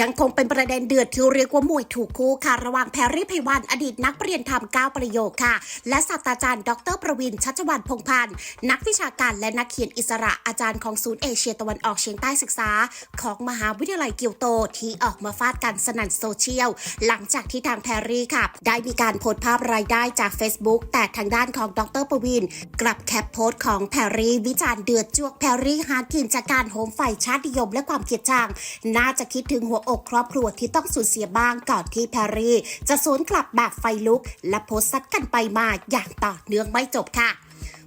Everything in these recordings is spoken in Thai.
ยังคงเป็นประเด็นเดือดที่เรียกว่ามวยถูกคู่ค่ะ ระหว่างแพรรี่ไพวันอดีตนักเรียนธรรมก้าวประโยคค่ะ และศาสตราจารย์ ดรประวินชัชวันพงพันธ์นักวิชาการและนักเขียนอิสระอาจารย์ของศูนย์เอเชียตะวันออกเฉียงใต้ศึกษา ของมหาวิทยาลัยเกียวโตที่ออกมาฟาดกันสนั่นโซเชียล หลังจากที่ทางแพรรี่ค่ะ ได้มีการโพสต์ภาพรายได้จาก Facebook แต่ทางด้านของดรประวินกลับแคปโพสต์ของแพรรี่วิจารณ์เดือดจวกแพรรี่หากินจากการโหมไฟชาตินิยมและความเกลียดชังน่าจะคิดถึงหัวอกครอบครัวที่ต้องสูญเสียบ้างก่อนที่แพรรี่ จะสวนกลับแบบไฟลุก และโพสต์ซัดกันไปมาอย่างต่อเนื่องไม่จบค่ะ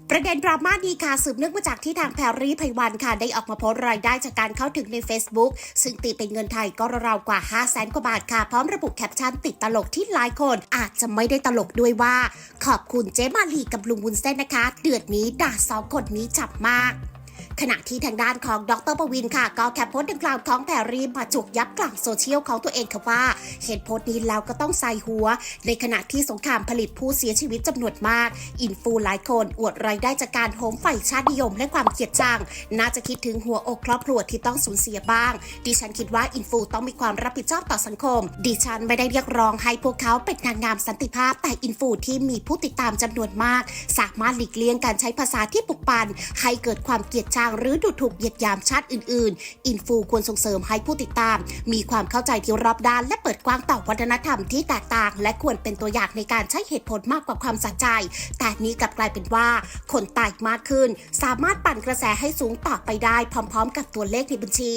ประเด็นดราม่านี้ค่ะสืบเนื่องมาจากที่ทางแพรรี่ไพวันค่ะ ได้ออกมาโพสต์รายได้จากการเข้าถึงใน Facebook ซึ่งตีเป็นเงินไทยก็ราวๆกว่า 5 0 0แสนกว่าบาทค่ะ พร้อมระบุแคปชั่นติดตลกที่หลายคนอาจจะไม่ได้ตลกด้วยว่า ขอบคุณเจ๊มาลีกับลุงวุ้นเส้นนะคะ เดือดนี้ด่าสองคนนี้จับมาก ขณะที่ทางด้านของดรประวินค่ะ ก็แคปโพสต์ดังกล่าวของแพรรี่มาจุกยับกลางโซเชียลของตัวเองค่ะว่าเห็นโพสต์นี้แล้วก็ต้องใส่หัว ในขณะที่สงครามผลิตผู้เสียชีวิตจำนวนมาก อินฟูหลายคนอวดรายได้จากการโหมไฟชาตินิยมและความเกลียดชังน่าจะคิดถึงหัวอกครอบครัวที่ต้องสูญเสียบ้าง ดิฉันคิดว่าอินฟูต้องมีความรับผิดชอบต่อสังคม ดิฉันไม่ได้เรียกร้องให้พวกเขาเป็นนางงามสันติภาพ แต่อินฟูที่มีผู้ติดตามจำนวนมาก สามารถหลีกเลี่ยงการใช้ภาษาที่ปลุกปั่นให้เกิดความเกลียดชังหรือดูถูกเหยียดหยามชาติอื่นๆ อินฟูควรส่งเสริมให้ผู้ติดตาม มีความเข้าใจที่รอบด้าน และเปิดกว้างต่อวัฒนธรรมที่แตกต่าง และควรเป็นตัวอย่างในการใช้เหตุผลมากกว่าความสะใจ แต่นี้กลับกลายเป็นว่า คนตายมากขึ้น สามารถปั่นกระแสให้สูงต่อไปได้พร้อม ๆ กับตัวเลขในบัญชี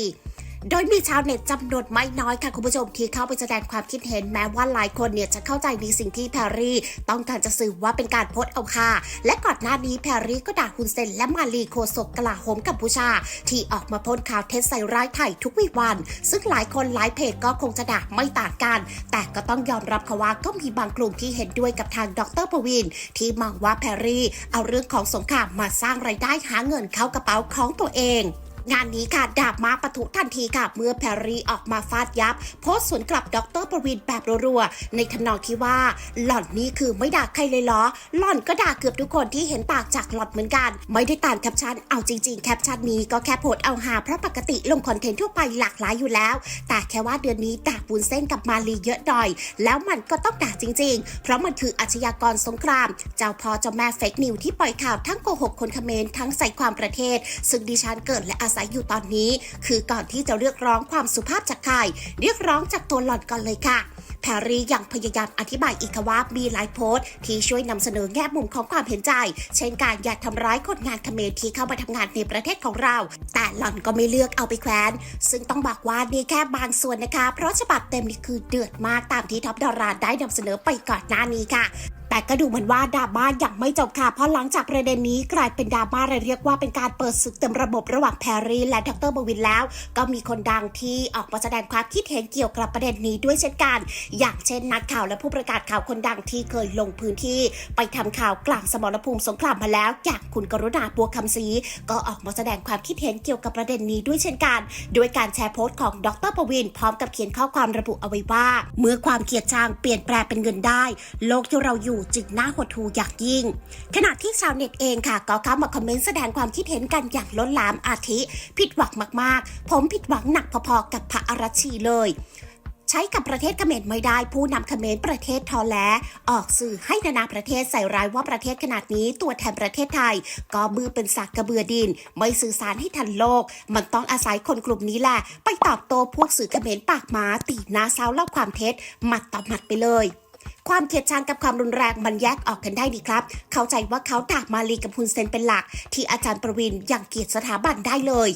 โดยมีชาวเน็ตจำนวนไม่น้อยค่ะคุณผู้ชมที่เข้าไปแสดงความคิดเห็นแม้ว่าหลายคนเนี่ยจะเข้าใจในสิ่งที่แพรรี่ต้องการจะสื่อว่าเป็นการโพสเอาค่าและก่อนหน้านี้แพรรี่ก็ด่าฮุนเซนและมาลีโคศกกลาโหมกัมพูชา ที่ออกมาพสต์ข่าวเท็จใส่ร้ายไทยทุกวีวัน ซึ่งหลายคนหลายเพจก็คงจะด่าไม่ต่างกัน แต่ก็ต้องยอมรับค่ะว่าก็มีบางกลุ่มที่เห็นด้วยกับทางดรประวิน ที่มองว่าแพรรี่เอาเรื่องของสงครามมาสร้างรายได้หาเงินเข้ากระเป๋าของตัวเอง งานนี้ค่ะดาบมาปะทุทันทีค่ะ เมื่อแพรรี่ออกมาฟาดยับ โพสสวนกลับดรประวินแบบรัวๆในทำนองที่ว่า หล่อนนี่คือไม่ด่าใครเลยเหรอ หล่อนก็ด่าเกือบทุกคนที่เห็นปากจากหล่อนเหมือนกัน ไม่ได้ตามแคปชั่นเอาจริงๆ แคปชั่นนี้ก็แค่โพสเอาหาเพราะปกติลงคอนเทนต์ทั่วไปหลากหลายอยู่แล้ว แต่แค่ว่าเดือนนี้ด่าปูนเส้นกับมาลีเยอะหน่อย แล้วมันก็ต้องด่าจริง ๆ เพราะมันคืออาชญากรสงคราม เจ้าพ่อเจ้าแม่เฟกนิวที่ปล่อยข่าวทั้งโกหกคนเขมรทั้งใส่ความประเทศ ซึ่งดิฉันเกิดและอาศัยอยู่ตอนนี้ คือก่อนที่จะเรียกร้องความสุภาพจากใครเรียกร้องจากตัวหล่อนก่อนเลยค่ะแพรรี่ยังพยายามอธิบายอีกว่ามีหลายโพสต์ที่ช่วยนำเสนอแง่มุมของความเห็นใจ เช่นการอย่าทำร้ายคนงานเขมรที่เข้ามาทำงานในประเทศของเรา แต่หล่อนก็ไม่เลือกเอาไปแควน ซึ่งต้องบอกว่านี่แค่บางส่วนนะคะ เพราะฉบับเต็มนี่คือเดือดมากตามที่ท็อปดาราได้นำเสนอไปก่อนหน้านี้ค่ะแต่ก็ดูเหมือนว่าดราม่ายังไม่จบค่ะ เพราะหลังจากประเด็นนี้กลายเป็นดราม่าเลยเรียกว่าเป็นการเปิดศึกเต็มระบบระหว่างแพรรี่และดรบวินแล้ว ก็มีคนดังที่ออกมาแสดงความคิดเห็นเกี่ยวกับประเด็นนี้ด้วยเช่นกัน อย่างเช่นนักข่าวและผู้ประกาศข่าวคนดังที่เคยลงพื้นที่ ไปทำข่าวกลางสมรภูมิสงครามมาแล้วอย่างคุณกรุณาบัวคำศรีก็ออกมาแสดงความคิดเห็นเกี่ยวกับประเด็นนี้ด้วยเช่นกันด้วยการแชร์โพสต์ของดรปวินพร้อมกับเขียนข้อความระบุเอาไว้ว่า เมื่อความเกลียดชังเปลี่ยนแปลงเป็นเงินได้ โลกที่เราอยู่จึงน่าหดหู่อย่างยิ่ง ขณะที่ชาวเน็ตเองค่ะก็เข้ามาคอมเมนต์แสดงความคิดเห็นกันอย่างล้นหลามอาทิ ผิดหวังมากๆ ผมผิดหวังหนักพอๆกับพระอรชีเลยใช้กับประเทศเขมรไม่ได้ผู้นำเขมรประเทศทอแลออกสื่อให้นานาประเทศใส่ร้ายว่าประเทศขนาดนี้ตัวแทนประเทศไทย ก็มือเป็นสักกระเบือดิน ไม่สื่อสารให้ทันโลก มันต้องอาศัยคนกลุ่มนี้แหละ ไปตอบโต้พวกสื่อเขมรปากหมาตีหน้าเศร้าเล่าความเท็จหมัดต่อหมัดไปเลย ความเกลียดชังกับความรุนแรงมันแยกออกกันได้ดีครับ เข้าใจว่าเขาด่ามาลีกับฮุนเซนเป็นหลัก ที่อาจารย์ประวินยังเกลียดสถาบันได้เลย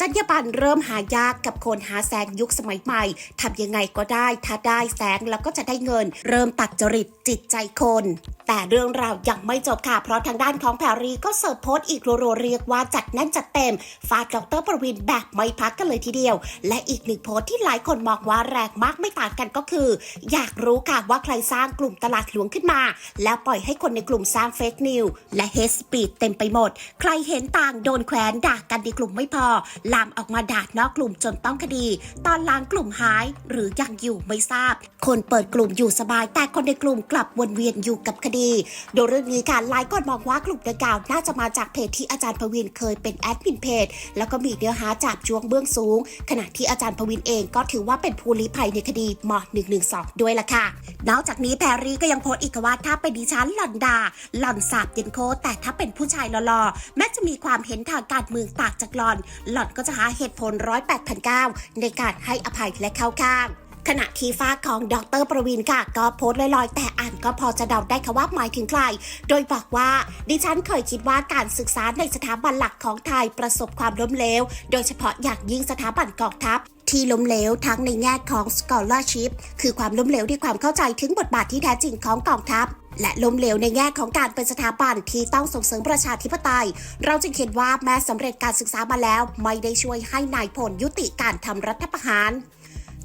จรรยาบรรณเริ่มหายากกับคนหาแสงยุคสมัยใหม่ทำยังไงก็ได้ ถ้าได้แสงแล้วก็จะได้เงิน เริ่มตัดจริตจิตใจคน แต่เรื่องราวยังไม่จบค่ะ เพราะทางด้านของแพรรีก็เสิร์ฟโพสต์อีกรัวๆเรียกว่าจัดแน่นจัดเต็ม ฟาดดรประวินแบบไม่พักกันเลยทีเดียว และอีกหนึ่งโพสต์ที่หลายคนมองว่าแรงมากไม่ต่างกันก็คือ อยากรู้ค่ะว่าใครสร้างกลุ่มตลาดหลวงขึ้นมา แล้วปล่อยให้คนในกลุ่มสร้างเฟกนิวและเฮสปีดเต็มไปหมด ใครเห็นต่างโดนแขวนด่ากันในกลุ่มไม่พอลามออกมาด่านอกกลุ่มจนต้องคดี ตอนหล้างกลุ่มหายหรือยังอยู่ไม่ทราบ คนเปิดกลุ่มอยู่สบาย แต่คนในกลุ่มกลับวนเวียนอยู่กับคดี โดยเรื่องนี้การไลฟ์ก่อนมองว่ากลุ่มดังกล่าวน่าจะมาจากเพจที่อาจารย์พวินเคยเป็นแอดมินเพจ แล้วก็มีเนื้อหาจากจวงเบื้องสูง ขณะที่อาจารย์พวินเองก็ถือว่าเป็นผู้ลี้ภัยในคดีม .112 ด้วยล่ะค่ะ นอกจากนี้แพรรี่ก็ยังโพสต์อีกว่าถ้าเป็นดิฉันหล่อนดาหล่อนสาบเย็นโคแต่ถ้าเป็นผู้ชายหล่อๆแม้จะมีความเห็นทางการเมืองต่างจากหล่อนหล่อนก็จะหาเหตุผลร้อยแปดพันเก้าในการให้อภัยและเข้าข้างขณะที่ฟ้าของดรประวินค่ะ ก็โพสต์ลอยๆ แต่อ่านก็พอจะเดาได้ค่ะว่าหมายถึงใคร โดยบอกว่า ดิฉันเคยคิดว่าการศึกษาในสถาบันหลักของไทยประสบความล้มเหลว โดยเฉพาะอย่างยิ่งสถาบันกองทัพที่ล้มเหลวทั้งในแง่ของ scholarship คือความล้มเหลวด้วยความเข้าใจถึงบทบาทที่แท้จริงของกองทัพ และล้มเหลวในแง่ของการเป็นสถาบันที่ต้องส่งเสริมประชาธิปไตย เราจึงเห็นว่าแม้สำเร็จการศึกษามาแล้ว ไม่ได้ช่วยให้นายพลยุติการทำรัฐประหาร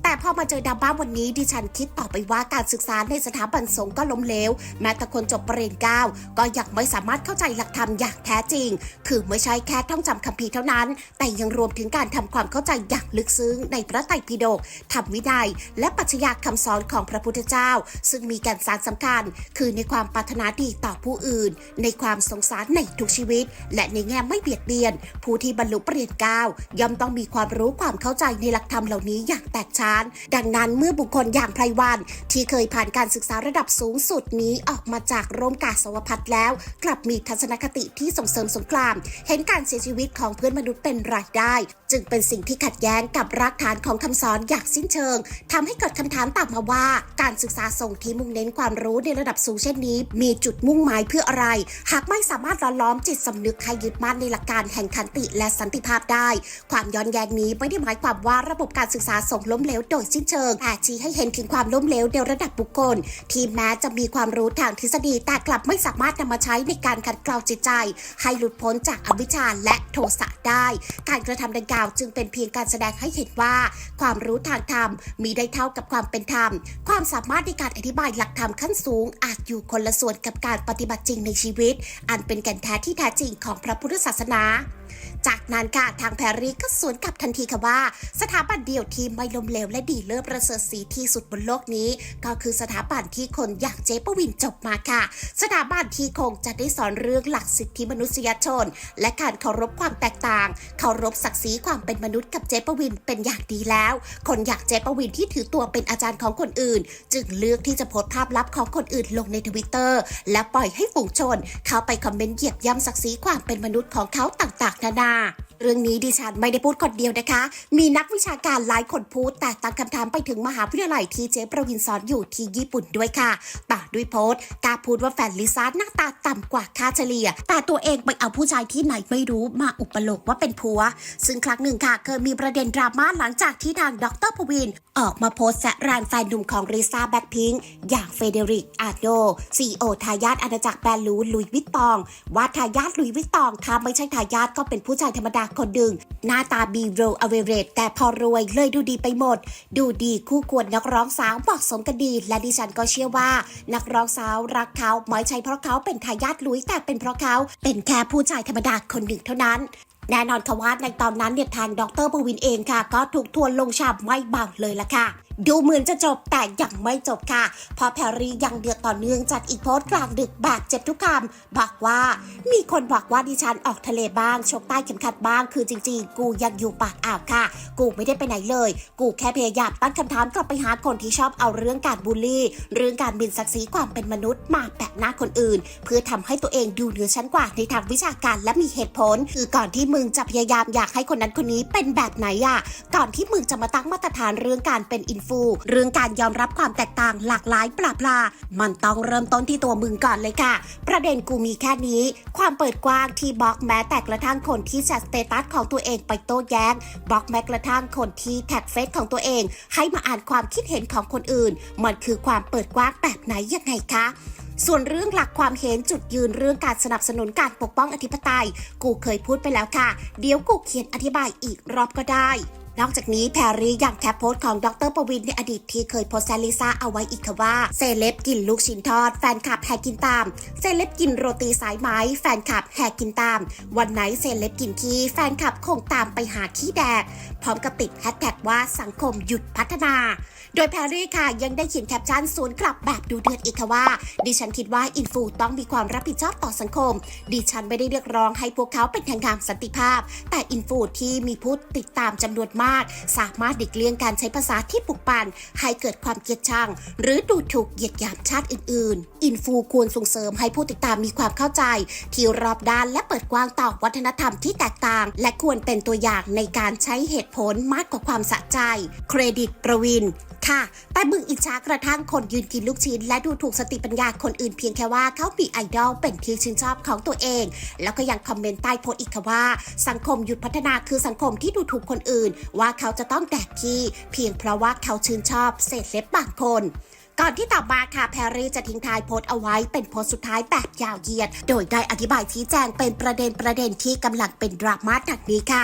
แต่พอมาเจอดราม่าวันนี้ดิฉันคิดต่อไปว่าการศึกษาในสถาบันสงฆ์ก็ล้มเหลวแม้แต่คนจบปริญญาเก้าก็ยังไม่สามารถเข้าใจหลักธรรมอย่างแท้จริง คือไม่ใช่แค่ท่องจำคัมภีร์เท่านั้น แต่ยังรวมถึงการทำความเข้าใจอย่างลึกซึ้งในพระไตรปิฎกธรรมวินัย และปรัชญาคำสอนของพระพุทธเจ้า ซึ่งมีแก่นสารสำคัญ คือในความปรารถนาดีต่อผู้อื่น ในความสงสารในทุกชีวิต และในแง่ไม่เบียดเบียน ผู้ที่บรรลุปริญญาเก้าย่อมต้องมีความรู้ความเข้าใจในหลักธรรมเหล่านี้อย่างแตกฉานดังนั้นเมื่อบุคคลอย่างไพรวัน ที่เคยผ่านการศึกษาระดับสูงสุดนี้ออกมาจากร่มกาสวพัฒน์แล้ว กลับมีทัศนคติที่ส่งเสริมสงคราม เห็นการเสียชีวิตของเพื่อนมนุษย์เป็นรายได้ จึงเป็นสิ่งที่ขัดแย้งกับรากฐานของคำสอนอย่างสิ้นเชิงทำให้เกิดคำถามตามมาว่า การศึกษาส่งที่มุ่งเน้นความรู้ในระดับสูงเช่นนี้ มีจุดมุ่งหมายเพื่ออะไร หากไม่สามารถล่อล้อมจิตสำนึกให้ยึดมั่นในหลักการแห่งขันติและสันติภาพได้ ความย้อนแย้งนี้ไม่ได้หมายความว่าระบบการศึกษาส่งล้มเหลวโดยสิ้นเชิงแต่ชี้ให้เห็นถึงความล้มเหลวในระดับบุคคล ที่แม้จะมีความรู้ทางทฤษฎีแต่กลับไม่สามารถนำมาใช้ในการขัดเกลาจิตใจ ให้หลุดพ้นจากอวิชชาและโทสะได้ การกระทำดังกล่าวจึงเป็นเพียงการแสดงให้เห็นว่า ความรู้ทางธรรมมีได้เท่ากับความเป็นธรรม ความสามารถในการอธิบายหลักธรรมขั้นสูง อาจอยู่คนละส่วนกับการปฏิบัติจริงในชีวิต อันเป็นแก่นแท้ที่แท้จริงของพระพุทธศาสนา จากนั้นค่ะทางแพรรี่ก็สวนกลับทันทีค่ะว่า สถาบันเดียวที่ไม่ล้มเหลวและดีเลิศประเสริฐสีที่สุดบนโลกนี้ ก็คือสถาบันที่คนอย่างเจ๊ปวินจบมาค่ะ สถาบันที่คงจะได้สอนเรื่องหลักสิทธิมนุษยชน และการเคารพความแตกต่าง เคารพศักดิ์ศรีความเป็นมนุษย์กับเจ๊ปวินเป็นอย่างดีแล้ว คนอยากเจ๊ปวินที่ถือตัวเป็นอาจารย์ของคนอื่น จึงเลือกที่จะโพสต์ภาพลับของคนอื่นลงในทวิตเตอร์และปล่อยให้ฝูงชน เข้าไปคอมเมนต์เหยียบย่ำศักดิ์ศรีความเป็นมนุษย์ของเขาต่าง ๆนานาเรื่องนี้ดิฉันไม่ได้พูดคนเดียวนะคะ มีนักวิชาการหลายคนพูดแต่ตั้งคำถามไปถึงมหาวิทยาลัยที่เจ๊ประวินสอนอยู่ที่ญี่ปุ่นด้วยค่ะ ต่อด้วยโพสต์กล้าพูดว่าแฟนลิซ่าหน้าตาต่ำกว่าค่าเฉลี่ย แต่ตัวเองไปเอาผู้ชายที่ไหนไม่รู้มาอุปโลกว่าเป็นผัว ซึ่งครั้งหนึ่งค่ะ เคยมีประเด็นดราม่าหลังจากที่ทางดรพวิน ออกมาโพสต์แซะแรนแฟนหนุ่มของลิซ่าแบ็คพิงค์อย่างเฟเดริกอาโดซีโอทายาทอาณาจักรแบรนด์ลูลุยวิตตอง ว่าทายาทลุยวิตตองถ้าไม่ใช่ทายาทก็เป็นผู้ชายธรรมดาคนหนึ่ง หน้าตาบีโรอเวเรตแต่พอรวยเลยดูดีไปหมด ดูดีคู่ควรนักร้องสาวเหมาะสมกันดี และดิฉันก็เชื่อว่า นักร้องสาวรักเขาไม่ใช่เพราะเขาเป็นทายาทลุยแต่เป็นเพราะเขาเป็นแค่ผู้ชายธรรมดาคนหนึ่งเท่านั้นแน่นอนค่ะว่าในตอนนั้นเนี่ยทางดรปวินเองค่ะ ก็ถูกทวนลงฉาบไม่เบาเลยละค่ะ ดูเหมือนจะจบแต่ยังไม่จบค่ะเพราะแพรรี่ยังเดือดต่อเนื่องจัดอีกโพสต์กลางดึกแบบเจ็บทุกคำบอกว่า มีคนบอกว่าดิฉันออกทะเลบ้างชกใต้เข็มขัดบ้างคือจริง ๆ กูยังอยู่ปากอ่าวค่ะ กูไม่ได้ไปไหนเลย กูแค่พยายามตั้งคำถามกลับไปหาคนที่ชอบเอาเรื่องการบูลลี่ เรื่องการบินศักดิ์ศรีความเป็นมนุษย์มาแปะหน้าคนอื่น เพื่อทำให้ตัวเองดูเหนือชั้นกว่าในทางวิชาการและมีเหตุผล คือก่อนที่มึงจะพยายามอยากให้คนนั้นคนนี้เป็นแบบไหนอะก่อนที่มึงจะมาตั้งมาตรฐานเรื่องการเป็นอินฟู เรื่องการยอมรับความแตกต่างหลากหลายปลาปลา มันต้องเริ่มต้นที่ตัวมึงก่อนเลยค่ะ ประเด็นกูมีแค่นี้ ความเปิดกว้างที่บล็อกแม้แต่กระทั่งคนที่แชร์สเตตัสของตัวเองไปโต้แย้งบล็อกแม้กระทั่งคนที่แท็กเฟซของตัวเอง ให้มาอ่านความคิดเห็นของคนอื่น มันคือความเปิดกว้างแบบไหนยังไงคะส่วนเรื่องหลักความเห็นจุดยืนเรื่องการสนับสนุนการปกป้องอธิปไตย กูเคยพูดไปแล้วค่ะ เดี๋ยวกูเขียนอธิบายอีกรอบก็ได้ นอกจากนี้แพรรี่ยังแคปโพสต์ของดรประวินในอดีตที่เคยโพสแซลิซ่าเอาไว้อีกค่ะว่า เซเลบกินลูกชิ้นทอด แฟนคลับแห่กินตาม เซเลบกินโรตีสายไหมแฟนคลับแห่กินตาม วันไหนเซเลบกินขี้แฟนคลับคงตามไปหาขี้แดก พร้อมกับติดแฮชแท็กว่าสังคมหยุดพัฒนา โดยแพรรี่ค่ะยังได้เขียนแคปชั่นสวนกลับแบบดูเดือดอีกค่ะว่า ดิฉันคิดว่าอินฟูต้องมีความรับผิดชอบต่อสังคม ดิฉันไม่ได้เรียกร้องให้พวกเขาเป็นทางงามสันติภาพ แต่อินฟูที่มีผู้ติดตามจำนวนมากสามารถดิกเลี่ยงการใช้ภาษาที่ปลุกปั่นให้เกิดความเกลียดชัง หรือดูถูกเหยียดหยามชาติอื่น ๆ อินฟูควรส่งเสริมให้ผู้ติดตามมีความเข้าใจ ที่รอบด้านและเปิดกว้างต่อวัฒนธรรมที่แตกต่าง และควรเป็นตัวอย่างในการใช้เหตุผลมากกว่าความสะใจ เครดิตประวินค่ะแต่มึงอิจฉากระทั่งคนยืนกินลูกชิ้น และดูถูกสติปัญญาคนอื่นเพียงแค่ว่าเขามีไอดอลเป็นที่ชื่นชอบของตัวเอง แล้วก็ยังคอมเมนต์ใต้โพสต์อีกค่ะว่า สังคมหยุดพัฒนาคือสังคมที่ดูถูกคนอื่นว่าเขาจะต้องแตกขี้เพียงเพราะว่าเขาชื่นชอบเศษเล็บบางคนก่อนที่ต่อมาค่ะแพรรี่จะทิ้งท้ายโพสต์เอาไว้เป็นโพสต์สุดท้ายแบบยาวเหยียด โดยได้อธิบายชี้แจงเป็นประเด็นประเด็นที่กำลังเป็นดราม่าดังนี้ค่ะ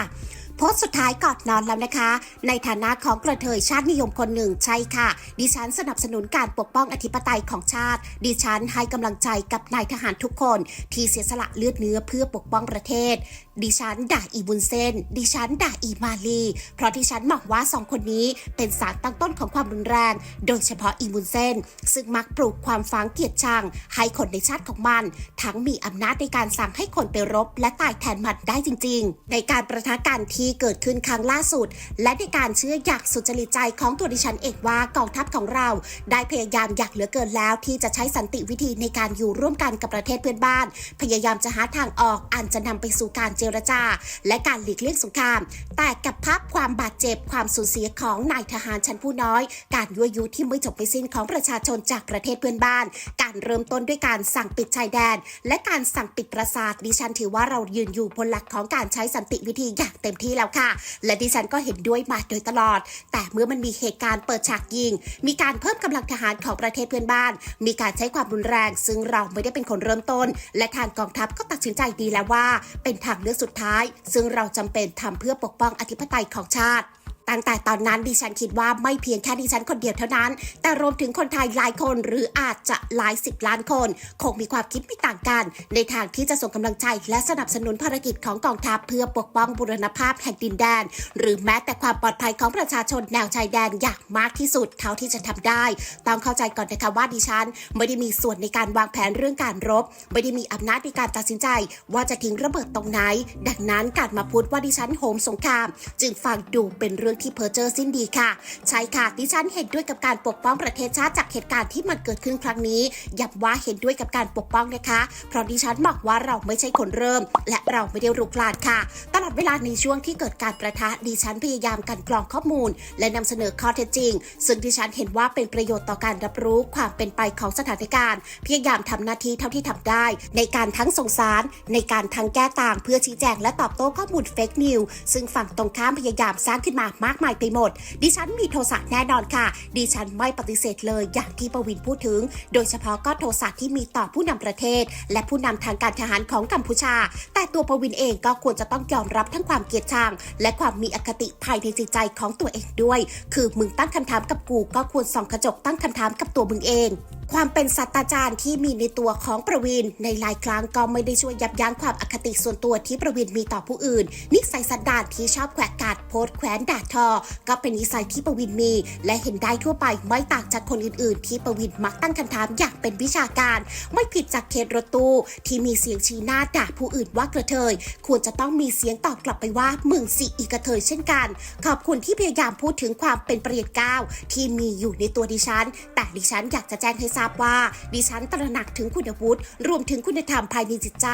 โพสต์สุดท้ายก่อนนอนแล้วนะคะ ในฐานะของกระเทยชาตินิยมคนหนึ่งใช่ค่ะ ดิฉันสนับสนุนการปกป้องอธิปไตยของชาติ ดิฉันให้กำลังใจกับนายทหารทุกคน ที่เสียสละเลือดเนื้อเพื่อปกป้องประเทศ ดิฉันด่าอีบุญเซนดิฉันด่าอีมาลี เพราะดิฉันมองว่าสองคนนี้เป็นสารตั้งต้นของความรุนแรง โดยเฉพาะอีบุญเซนซึ่งมักปลูกความฝังเกียดชังให้คนในชาติของมัน ทั้งมีอำนาจในการสั่งให้คนไปรบ และตายแทนมันได้จริง ๆ ในการประทะกันที่เกิดขึ้นครั้งล่าสุด และในการเชื่ออยากสุจริตใจของตัวดิฉันเองว่ากองทัพของเรา ได้พยายามอยากเหลือเกินแล้วที่จะใช้สันติวิธีในการอยู่ร่วมกันกับประเทศเพื่อนบ้าน พยายามจะหาทางออกอันจะนำไปสู่การเจรจา และการหลีกเลี่ยงสงคราม แต่กับภาพความบาดเจ็บความสูญเสียของนายทหารชั้นผู้น้อย การยั่วยุที่ไม่จบไม่สิ้นของประชาชนจากประเทศเพื่อนบ้าน การเริ่มต้นด้วยการสั่งปิดชายแดน และการสั่งปิดปราสาทดิฉันถือว่าเรายืนอยู่บนหลักของการใช้สันติวิธีอย่างเต็มที่แล้วค่ะ และดิฉันก็เห็นด้วยมาโดยตลอด แต่เมื่อมันมีเหตุการณ์เปิดฉากยิง มีการเพิ่มกำลังทหารของประเทศเพื่อนบ้าน มีการใช้ความรุนแรง ซึ่งเราไม่ได้เป็นคนเริ่มต้น และทางกองทัพก็ตัดสินใจดีแล้วว่า เป็นทางเลือกสุดท้าย ซึ่งเราจำเป็นทำเพื่อปกป้องอธิปไตยของชาติ ตั้งแต่ตอนนั้นดิฉันคิดว่าไม่เพียงแค่ดิฉันคนเดียวเท่านั้น แต่รวมถึงคนไทยหลายคนหรืออาจจะหลายสิบล้านคน คงมีความคิดไม่ต่างกัน ในทางที่จะส่งกำลังใจและสนับสนุนภารกิจของกองทัพเพื่อปกป้องบูรณภาพแห่งดินแดน หรือแม้แต่ความปลอดภัยของประชาชนแนวชายแดนอย่างมากที่สุดเท่าที่จะทำได้ ต้องเข้าใจก่อนนะคะว่าดิฉัน ไม่ได้มีส่วนในการวางแผนเรื่องการรบ ไม่ได้มีอำนาจในการตัดสินใจ ว่าจะทิ้งระเบิดตรงไหน ดังนั้นการมาพูดว่าดิฉันโหมสงคราม จึงฟังดูเป็นเรื่องที่เพอเจอสิ้นดีค่ะ ใช่ค่ะดิฉันเห็นด้วยกับการปกป้องประเทศชาติจากเหตุการณ์ที่มันเกิดขึ้นครั้งนี้ย้ำว่าเห็นด้วยกับการปกป้องนะคะ เพราะดิฉันบอกว่าเราไม่ใช่คนเริ่ม และเราไม่ได้รุกรานค่ะ ตลอดเวลาในช่วงที่เกิดการประทะดิฉันพยายามกันกรองข้อมูล และนำเสนอข้อเท็จจริง ซึ่งดิฉันเห็นว่าเป็นประโยชน์ต่อการรับรู้ความเป็นไปของสถานการณ์ พยายามทำหน้าที่เท่าที่ทำได้ ในการทั้งส่งสาร ในการทั้งแก้ต่าง เพื่อชี้แจงและตอบโต้ข้อมูลเฟกนิวซึ่งฝั่งตรงข้ามพยายามสร้างขึ้นมามากมายไปหมด ดิฉันมีโทสะแน่นอนค่ะ ดิฉันไม่ปฏิเสธเลยอย่างที่ประวินพูดถึง โดยเฉพาะก็โทสะที่มีต่อผู้นำประเทศ และผู้นำทางการทหารของกัมพูชา แต่ตัวประวินเองก็ควรจะต้องยอมรับทั้งความเกลียดชังและความมีอคติภายในจิตใจของตัวเองด้วย คือมึงตั้งคำถามกับกูก็ควรส่องกระจกตั้งคำถามกับตัวมึงเองความเป็นศาสตราจารย์ที่มีในตัวของประวินในหลายครั้งก็ไม่ได้ช่วยยับยั้งความอคติส่วนตัวที่ประวินมีต่อผู้อื่น นิสัยสันดานที่ชอบแขวะกาดโพสแขวนด่าทอก็เป็นนิสัยที่ประวินมี และเห็นได้ทั่วไปไม่ต่างจากคนอื่นๆ ที่ประวินมักตั้งคำถามอย่างเป็นวิชาการ ไม่ผิดจากเคสรถตู้ที่มีเสียงชี้หน้าด่าผู้อื่นว่ากระเทย ควรจะต้องมีเสียงตอบกลับไปว่ามึงสิอีกระเทยเช่นกัน ขอบคุณที่พยายามพูดถึงความเป็นประเรียดเกล้าที่มีอยู่ในตัวดิฉัน แต่ดิฉันอยากจะแจ้งให้ทราบว่า ดิฉันตระหนักถึงคุณวุฒิรวมถึงคุณธรรมภายในจิตใจ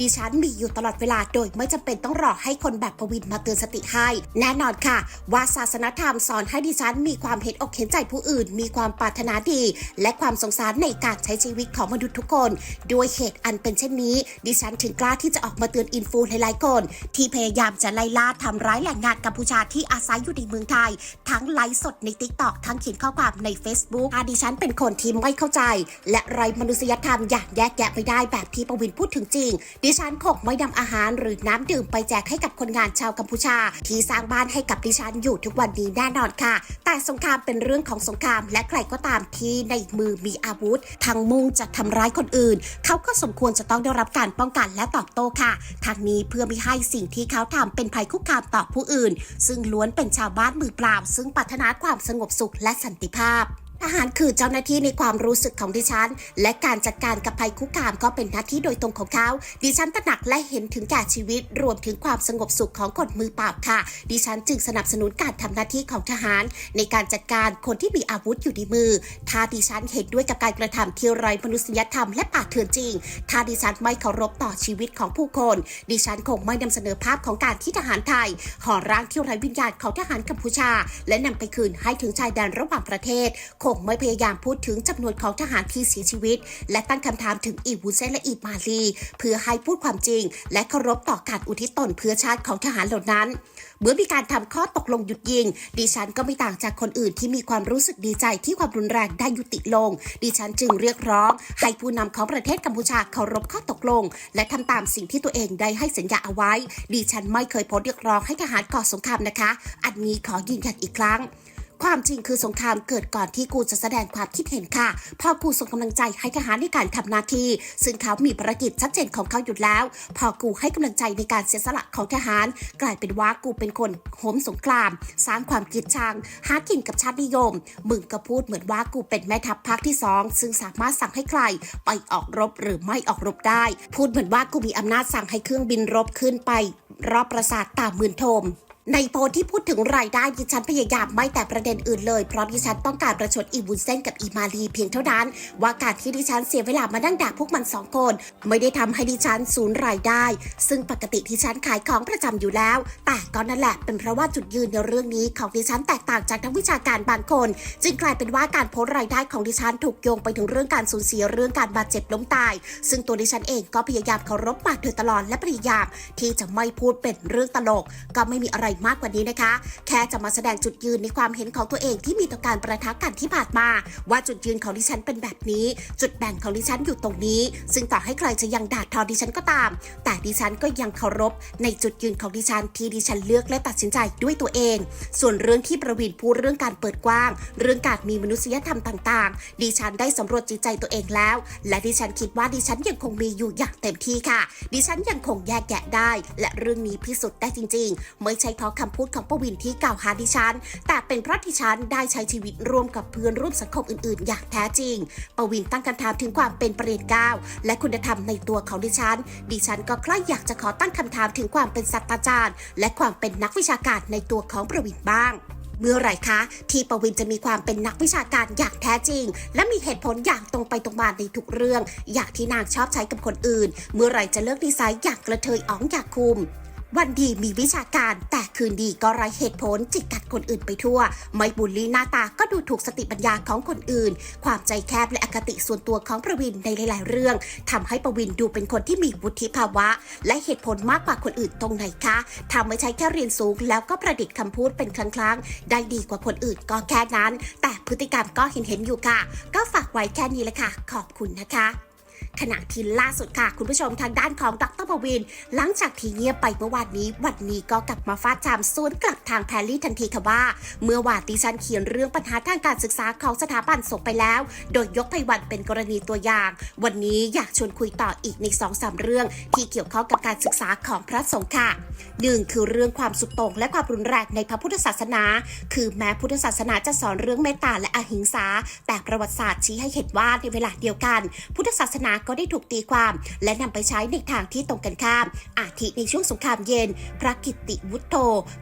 ดิฉันมีอยู่ตลอดเวลาโดยไม่จำเป็นต้องรอให้คนแบบประวินมาเตือนสติให้ แน่นอนค่ะว่าศาสนธรรมสอนให้ดิฉันมีความเห็นอกเห็นใจผู้อื่น มีความปรารถนาดี และความสงสารในการใช้ชีวิตของมนุษย์ทุกคน ด้วยเหตุอันเป็นเช่นนี้ ดิฉันถึงกล้าที่จะออกมาเตือนอินฟูหลายๆคน ที่พยายามจะไล่ล่าทำร้ายแรงงานกัมพูชาที่อาศัยอยู่ในเมืองไทย ทั้งไลฟ์สดในติ๊กต็อกทั้งเขียนข้อความใน Facebook อาดิฉันเป็นคนที่ไม่เข้าใจ และไรมนุษยธรรมอย่างแยกแยะไม่ได้แบบที่ประวินพูดถึงจริง ดิฉันคงไม่นำอาหารหรือน้ำดื่มไปแจกให้กับคนงานชาวกัมพูชา ที่สร้างบ้านให้กับดิฉันนอยู่ทุกวันนี้แน่นอนค่ะ แต่สงครามเป็นเรื่องของสงคราม และใครก็ตามที่ในมือมีอาวุธทางมุ่งจะทำร้ายคนอื่น เขาก็สมควรจะต้องได้รับการป้องกันและตอบโต้ค่ะ ทางนี้เพื่อไม่ให้สิ่งที่เขาทำเป็นภัยคุกคามต่อผู้อื่น ซึ่งล้วนเป็นชาวบ้านมือเปล่า ซึ่งปรารถนาความสงบสุขและสันติภาพ ทหารคือเจ้าหน้าที่ในความรู้สึกของดิฉัน และการจัดการกับภัยคุกคามก็เป็นหน้าที่โดยตรงของเขา ดิฉันตระหนักและเห็นถึงแก่ชีวิตรวมถึงความสงบสุขของคนมือปล่าค่ะ ดิฉันจึงสนับสนุนการทำหน้าที่ของทหาร ในการจัดการคนที่มีอาวุธอยู่ในมือ ถ้าดิฉันเห็นด้วยกับการกระทำที่ไร้มนุษยธรรมและป่าเถื่อนจริง ถ้าดิฉันไม่เคารพต่อชีวิตของผู้คน ดิฉันคงไม่นำเสนอภาพของการที่ทหารไทยห่อร่างที่ไร้วิญญาณของทหารกัมพูชา และนำไปคืนให้ถึงชายแดนระหว่างประเทศคงไม่พยายามพูดถึงจำนวนของทหารที่เสียชีวิต และตั้งคำถามถึงอีวูเซนและอีมาลี เพื่อให้พูดความจริง และเคารพต่อการอุทิศตนเพื่อชาติของทหารเหล่านั้น เมื่อมีการทำข้อตกลงหยุดยิง ดิฉันก็ไม่ต่างจากคนอื่นที่มีความรู้สึกดีใจที่ความรุนแรงได้ยุติลง ดิฉันจึงเรียกร้อง ให้ผู้นำของประเทศกัมพูชาเคารพข้อตกลง และทำตามสิ่งที่ตัวเองได้ให้สัญญาเอาไว้ ดิฉันไม่เคยโพสเรียกร้องให้ทหารก่อสงครามนะคะ อันนี้ขอยืนยันอีกครั้ง ความจริงคือสงครามเกิดก่อนที่กูจะแสดงความคิดเห็นค่ะพอกูส่งกำลังใจให้ทหารในการทำหน้าที่ ซึ่งเขามีภารกิจชัดเจนของเขาอยู่แล้วพอกูให้กำลังใจในการเสียสละของทหาร กลายเป็นว่ากูเป็นคนโหมสงคราม สร้างความเกลียดชังหากินกับชาตินิยม มึงก็พูดเหมือนว่ากูเป็นแม่ทัพภาคที่สองซึ่งสามารถสั่งให้ใคร ไปออกรบหรือไม่ออกรบได้ พูดเหมือนว่ากูมีอำนาจสั่งให้เครื่องบินรบขึ้นไป รอบปราสาทตามมื่นโทม ในโพสที่พูดถึงรายได้ดิฉันพยายามไม่แต่ประเด็นอื่นเลยเพราะดิฉันต้องการประชดอีวุนเส้นกับอีมาลีเพียงเท่านั้น ว่าการที่ดิฉันเสียเวลามานั่งด่าพวกมันสองคน ไม่ได้ทำให้ดิฉันสูญรายได้ ซึ่งปกติดิฉันขายของประจำอยู่แล้ว แต่ก็นั่นแหละเป็นเพราะว่าจุดยืนในเรื่องนี้ของดิฉันแตกต่างจากนักวิชาการบางคน จึงกลายเป็นว่าการโพสรายได้ของดิฉันถูกโยงไปถึงเรื่องการสูญเสียเรื่องการบาดเจ็บล้มตาย ซึ่งตัวดิฉันเองก็พยายามเคารพมาโดยตลอดและพยายามที่จะไม่พูดเป็นเรื่องตลก ก็ไม่มีอะไรมากกว่านี้นะคะ แค่จะมาแสดงจุดยืนในความเห็นของตัวเองที่มีต่อการประทะกันที่ผ่านมา ว่าจุดยืนของดิฉันเป็นแบบนี้ จุดแบ่งของดิฉันอยู่ตรงนี้ ซึ่งต่อให้ใครจะยังด่าทอดิฉันก็ตาม แต่ดิฉันก็ยังเคารพในจุดยืนของดิฉันที่ดิฉันเลือกและตัดสินใจด้วยตัวเอง ส่วนเรื่องที่ประวินพูดเรื่องการเปิดกว้าง เรื่องการมีมนุษยธรรมต่าง ๆ ดิฉันได้สำรวจจิตใจตัวเองแล้ว และดิฉันคิดว่าดิฉันยังคงมีอยู่อย่างเต็มที่ค่ะ ดิฉันยังคงแยกแยะได้ และเรื่องนี้พิสูจน์ได้จริง ๆ ไม่ใช่ราะคำพูดของประวินที่กล่าวหาดิฉัน แต่เป็นเพราะดิฉันได้ใช้ชีวิตร่วมกับเพื่อนร่วมสังคมอื่นๆ อย่างแท้จริง ประวินตั้งคำถามถึงความเป็นประเด็นก้าวและคุณธรรมในตัวของดิฉัน ดิฉันก็ใคล้อยากจะขอตั้งคำถามถึงความเป็นศาสตราจารย์ และความเป็นนักวิชาการในตัวของประวินบ้างเมื่อไรคะที่ประวินจะมีความเป็นนักวิชาการอย่างแท้จริง และมีเหตุผลอย่างตรงไปตรงมาในทุกเรื่อง อย่างที่นางชอบใช้กับคนอื่น เมื่อไรจะเลิกดีไซน์อย่างกระเทยอ๋องอยากคุม วันดีมีวิชาการแต่คืนดีก็ไร้เหตุผลจิกกัดคนอื่นไปทั่ว ไม่บุลลี่หน้าตาก็ดูถูกสติปัญญาของคนอื่น ความใจแคบและอคติส่วนตัวของประวินในหลายๆ เรื่องทำให้ประวินดูเป็นคนที่มีวุฒิภาวะ และเหตุผลมากกว่าคนอื่นตรงไหนคะทำไม่ใช่แค่เรียนสูง แล้วก็ประดิษฐ์คำพูดเป็นครั้งๆ ได้ดีกว่าคนอื่นก็แค่นั้น แต่พฤติกรรมก็เห็นเห็นอยู่ค่ะ ก็ฝากไว้แค่นี้แหละค่ะ ขอบคุณนะคะ ขณะที่ล่าสุดค่ะ คุณผู้ชมทางด้านของดรปวิน หลังจากที่เงียบไปเมื่อวานนี้ วันนี้ก็กลับมาฟาดจามสวนกลับทางแพรรี่ทันทีค่ะว่า เมื่อวานดิฉันเขียนเรื่องปัญหาทางการศึกษาของสถาบันส่งไปแล้ว โดยยกไพวันเป็นกรณีตัวอย่าง วันนี้อยากชวนคุยต่ออีกใน2อสเรื่อง ที่เกี่ยวข้องกับการศึกษาของพระสงฆ์ค่ะหนึ่งคือเรื่องความสุดโต่งและความรุนแรงในพระพุทธศาสนา คือแม้พุทธศาสนาจะสอนเรื่องเมตตาและอหิงสา แต่ประวัติศาสตร์ชี้ให้เห็นว่าในเวลาเดียวกัน พุทธศาสนาก็ได้ถูกตีความ และนำไปใช้ในทางที่ตรงกันข้าม อาทิในช่วงสงครามเย็น พระกิติวุฒโธ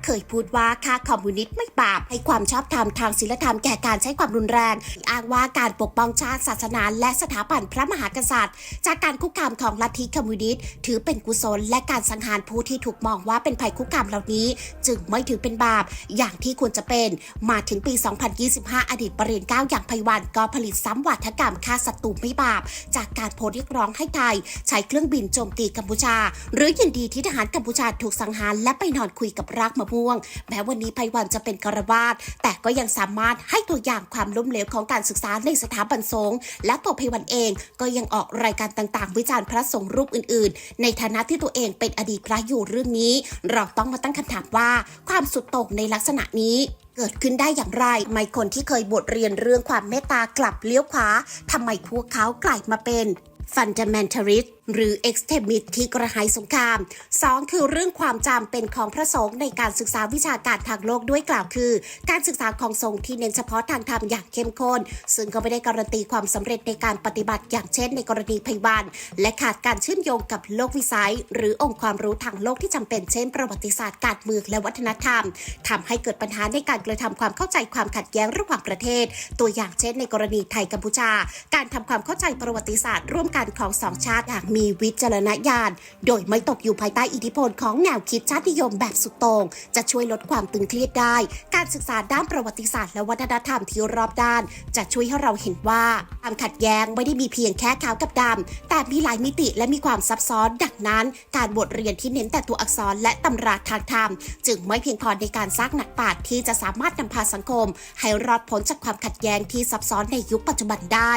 เคยพูดว่าค่าคอมมิวนิสต์ไม่บาปให้ความชอบธรรมทางศีลธรรมแก่การใช้ความรุนแรง อ้างว่าการปกป้องชาติศาสนาและสถาบันพระมหากษัตริย์ จากการคุกคามของลัทธิคอมมิวนิสต์ถือเป็นกุศล และการสังหารผู้ที่ถูกมองว่าเป็นภัยคุกคามเหล่านี้ จึงไม่ถือเป็นบาปอย่างที่ควรจะเป็น มาถึงปี 2025 อดีตปรริญญาเก้าอย่างไพวันก็ผลิตซ้ำวัฒกรรมฆ่าศัตรูไม่บาป จากการโพสเรียกร้องให้ไทย ใช้เครื่องบินโจมตีกัมพูชา หรือยินดีที่ทหารกัมพูชาถูกสังหารและไปนอนคุยกับรากมะม่วง แม้วันนี้ไพวันจะเป็นกระวาดแต่ก็ยังสามารถให้ตัวอย่างความล้มเหลวของการศึกษาในสถาบันสงฆ์และตัวไพวันเองก็ยังออกรายการต่างๆ วิจารณ์พระสงฆ์รูปอื่น ๆ ในฐานะที่ตัวเองเป็นอดีตพระอยู่เรื่องนี้ เราต้องมาตั้งคำถามว่าความสุดโต่งในลักษณะนี้เกิดขึ้นได้อย่างไรทำไมคนที่เคยบทเรียนเรื่องความเมตตากลับเลี้ยวขวาทำไมพวกเขากลายมาเป็น fundamentalist หรือ extremist ที่กระหายสงคราม 2. คือเรื่องความจำเป็นของพระสงฆ์ในการศึกษาวิชาการทางโลกด้วยกล่าวคือ การศึกษาของสงฆ์ที่เน้นเฉพาะทางธรรมอย่างเข้มข้น ซึ่งก็ไม่ได้การันตีความสำเร็จในการปฏิบัติอย่างเช่น ในกรณีไพวันและขาดการเชื่อมโยงกับโลกวิสัย หรือองค์ความรู้ทางโลกที่จำเป็นเช่น ประวัติศาสตร์การเมืองและวัฒนธรรมทำให้เกิดปัญหาในการกระทำความเข้าใจความขัดแย้งระหว่างประเทศ ตัวอย่างเช่น ในกรณีไทยกัมพูชา การทำความเข้าใจประวัติศาสตร์ ร่วมกันของสองชาติอย่างมีีวิจารณญาณ โดยไม่ตกอยู่ภายใต้อิทธิพลของแนวคิดชาตินิยมแบบสุดโต่งจะช่วยลดความตึงเครียดได้ การศึกษาด้านประวัติศาสตร์และวัฒนธรรมที่รอบด้าน จะช่วยให้เราเห็นว่าความขัดแย้งไม่ได้มีเพียงแค่ขาวกับดำแต่มีหลายมิติและมีความซับซ้อน ดังนั้น การบทเรียนที่เน้นแต่ตัวอักษรและตำราทางธรรม จึงไม่เพียงพอในการสร้างหนักปราชญ์ที่จะสามารถนำพาสังคม ให้รอดพ้นจากความขัดแย้งที่ซับซ้อนในยุคปัจจุบันได้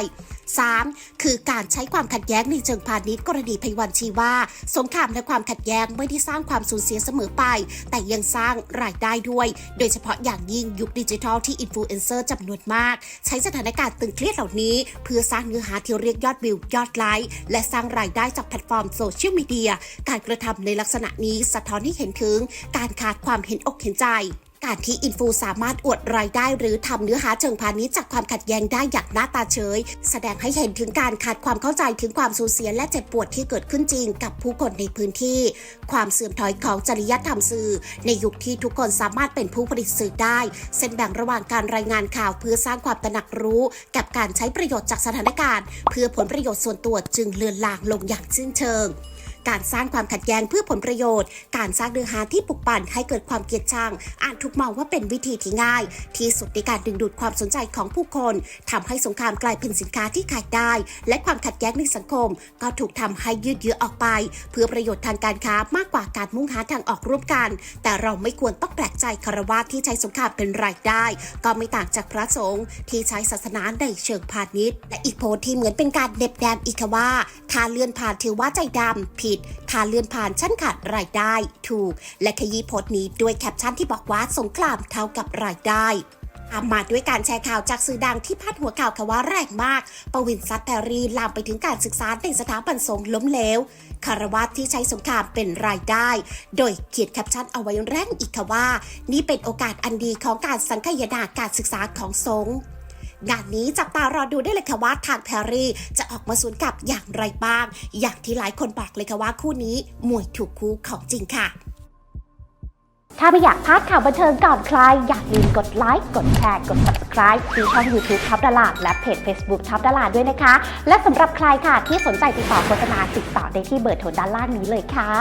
3. คือการใช้ความขัดแย้งในเชิงพาณิชย์กรณีไพวันชีว่า สงครามและความขัดแย้งไม่ได้สร้างความสูญเสียเสมอไป แต่ยังสร้างรายได้ด้วย โดยเฉพาะอย่างยิ่งยุคดิจิทัลที่อินฟลูเอนเซอร์จำนวนมาก ใช้สถานการณ์ตึงเครียดเหล่านี้ เพื่อสร้างเนื้อหาที่เรียกยอดวิวยอดไลค์และสร้างรายได้จากแพลตฟอร์มโซเชียลมีเดียการกระทำในลักษณะนี้สะท้อนให้เห็นถึง การขาดความเห็นอกเห็นใจ การที่อินฟูสามารถอวดรายได้หรือทำเนื้อหาเชิงพาณิชย์จากความขัดแย้งได้อย่างหน้าตาเฉย แสดงให้เห็นถึงการขาดความเข้าใจถึงความสูญเสียและเจ็บปวดที่เกิดขึ้นจริงกับผู้คนในพื้นที่ ความเสื่อมถอยของจริยธรรมสื่อ ในยุคที่ทุกคนสามารถเป็นผู้ผลิตสื่อได้ เส้นแบ่งระหว่างการรายงานข่าวเพื่อสร้างความตระหนักรู้ กับการใช้ประโยชน์จากสถานการณ์ เพื่อผลประโยชน์ส่วนตัวจึงเลือนลางลงอย่างสิ้นเชิง การสร้างความขัดแย้งเพื่อผลประโยชน์ การสร้างเนื้อหาที่ปลุกปั่นให้เกิดความเกลียดชังอาจถูกมองว่าเป็นวิธีที่ง่าย ที่สุดในการดึงดูดความสนใจของผู้คนทำให้สงครามกลายเป็นสินค้าที่ขายได้ และความขัดแย้งในสังคม ก็ถูกทำให้ยืดเยื้อออกไป เพื่อประโยชน์ทางการค้ามากกว่าการมุ่งหาทางออกร่วมกัน แต่เราไม่ควรต้องแปลกใจคารวะที่ใช้สงครามเป็นรายได้ ก็ไม่ต่างจากพระสงฆ์ที่ใช้ศาสนาในเชิงพาณิชย์ และอีกโพสที่เหมือนเป็นการเน็บแนมอีกว่าถ้าเลื่อนผ่านถือว่าใจดำผิดถ้าเลื่อนผ่านชั้นขาดรายได้ ถูก และขยี้โพสต์นี้ด้วยแคปชั่นที่บอกว่าสงครามเท่ากับรายได้ตามมาด้วยการแชร์ข่าวจากสื่อดังที่พาดหัวข่าวค่ะว่าแรงมากปวินซัตแพรรีลามไปถึงการศึกษาในสถาบันสงล้มเหลว คารวะที่ใช้สงครามเป็นรายได้ โดยเขียนแคปชั่นเอาไว้แรงอีกค่ะว่า นี่เป็นโอกาสอันดีของการสังคายนาการศึกษาของสง งานนี้จับตารอดูได้เลยค่ะว่าทางแพรรี่จะออกมาสวนกลับอย่างไรบ้าง อย่างที่หลายคนบอกเลยค่ะว่าคู่นี้มวยถูกคู่ของจริงค่ะ ถ้าไม่อยากพลาดข่าวบันเทิงก่อนใคร อย่าลืมกดไลค์กดแชร์กด subscribe ที่ช่อง YouTube ท็อปดาราและเพจ Facebook ท็อปดาราด้วยนะคะ และสำหรับใครค่ะที่สนใจติดต่อโฆษณาติดต่อได้ที่เบอร์โทรด้านล่างนี้เลยค่ะ